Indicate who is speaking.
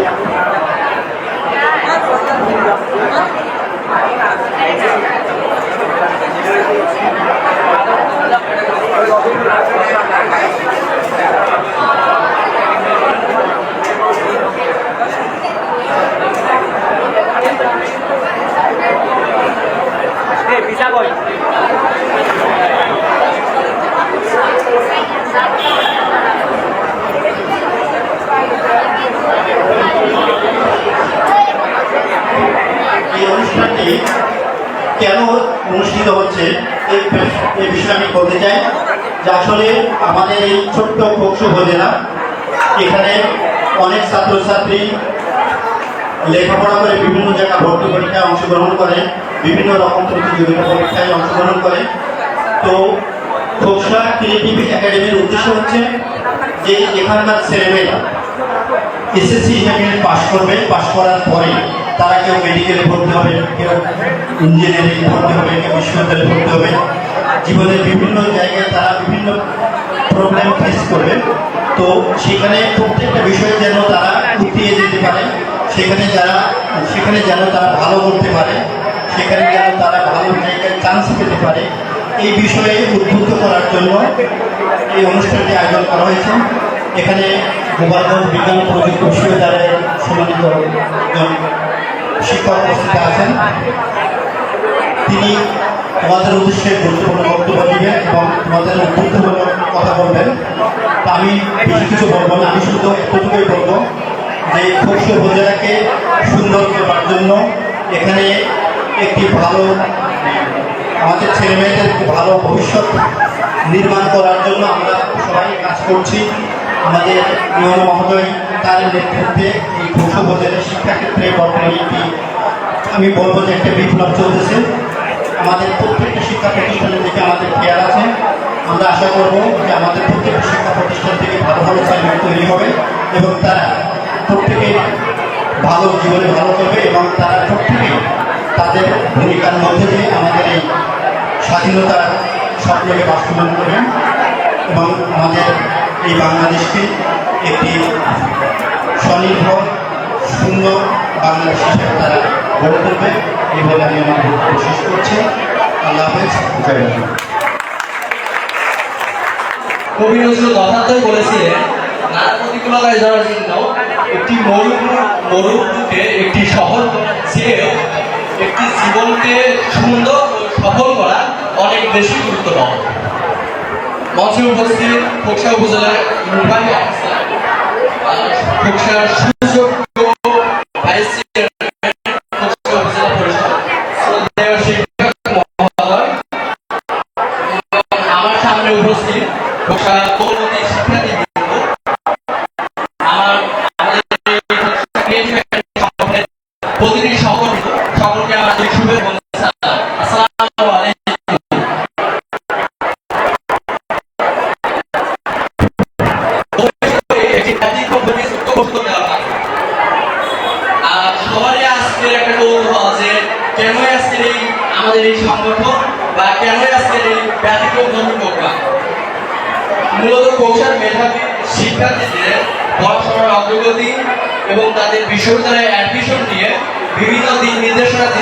Speaker 1: Hey, bisa boy. কেন অনুষ্ঠিত হচ্ছে এই বিষয়ে আমি বলতে চাই যে আসলে আমাদের এই ছোট্ট পক্ষু উপজেলা এখানে অনেক ছাত্রছাত্রী লেখাপড়া করে বিভিন্ন জায়গায় ভর্তি পরীক্ষায় অংশগ্রহণ করে, বিভিন্ন রকম প্রতিযোগিতা পরীক্ষায় অংশগ্রহণ করে। তো খোকসা ক্রিয়েটিভ একাডেমির উদ্দেশ্য হচ্ছে যে এখানকার ছেলেমেয়েরা এসএসসি ইন্টারমিডিয়েট পাশ করবে, পাশ করার পরে তারা কেউ মেডিকেলে ভর্তি হবে, কেউ ইঞ্জিনিয়ারিং ভর্তি হবে, কেউ বিশ্ববিদ্যালয়ে পড়তে হবে। জীবনের বিভিন্ন জায়গায় তারা বিভিন্ন প্রবলেম ফেস করবে। তো সেখানে প্রত্যেকটা বিষয়ে যেন তারা উঠিয়ে যেতে পারে, সেখানে যারা, সেখানে যেন তারা ভালো করতে পারে, সেখানে যেন তারা ভালো জায়গায় চান্স পেতে পারে। এই বিষয়ে উদ্বুদ্ধ করার জন্য এই অনুষ্ঠানটি আয়োজন করা হয়েছে। এখানে গোপালগঞ্জ বিজ্ঞান, প্রযুক্তি বিশ্ববিদ্যালয়ের সম্মানিত শিক্ষক উপস্থিত আছেন। তিনি তোমাদের উদ্দেশ্যে গুরুত্বপূর্ণ বক্তব্য দিবেন এবং তোমাদের উদ্বুদ্ধমূলক কথা বলবেন। তা আমি বেশি কিছু বলব না, আমি শুধু এতটুকুই বলব যে খোকসো উপজেলাকে সুন্দর করার জন্য এখানে একটি ভালো, আমাদের ছেলে মেয়েদের একটি ভালো ভবিষ্যৎ নির্মাণ করার জন্য আমরা সবাই কাজ করছি। আমাদের নিয়ম মহোদয় তার নেতৃত্বে এই ঘোষ উপজেলার শিক্ষাক্ষেত্রে বর্তমানে একটি, আমি বলব যে একটা বিপ্লব চলতেছে। আমাদের প্রত্যেকটা শিক্ষা প্রতিষ্ঠানের দিকে আমাদের খেয়াল আছে। আমরা আশা করব যে আমাদের প্রত্যেকটা শিক্ষা প্রতিষ্ঠান থেকে ভালো ভালো ছেলে তৈরি হবে এবং তারা প্রত্যেকে ভালো জীবনে ভালো করবে এবং তারা প্রত্যেকে তাদের ভূমিকার মধ্যে দিয়ে আমাদের এই স্বাধীনতার স্বপ্নকে বাস্তবায়ন করবেন এবং আমাদের এই বাংলাদেশকে একটি স্বনির্ভর সুন্দর বাংলাদেশ হিসেবে তারা গড়ে তুলবে। এই বলে আমি আমার বক্তব্য শেষ করছি। আল্লাহ হাফেজ। জয়
Speaker 2: কবি নজরুল যথার্থই বলেছিলেন নানা প্রতিকূলতায় যাওয়ার জন্য একটি মরু মরুভূমিতে একটি শহর ছেড়েও একটি জীবনকে সুন্দর ও সফল করা অনেক বেশি গুরুত্বপূর্ণ। মঞ্চে উপস্থিত খোকসা উপজেলার নির্বাহী অফিসার খোকসার সুযোগ্য ভাইস চেয়ারম্যান খোকসা উপজেলা পরিষদ শ্রদ্ধেয় উপস্থিত শিক্ষার্থীবৃন্দ। আমার আমাদের এই সংগঠন বা কেন আজকের এই ব্যতিক্রম ধর্মী প্রোগ্রাম মূলত কৌশল মেধাবী শিক্ষার্থীদের পড়াশোনার অগ্রগতি এবং তাদের বিশ্ববিদ্যালয়ে অ্যাডমিশন নিয়ে বিভিন্ন দিক নির্দেশনা দিতে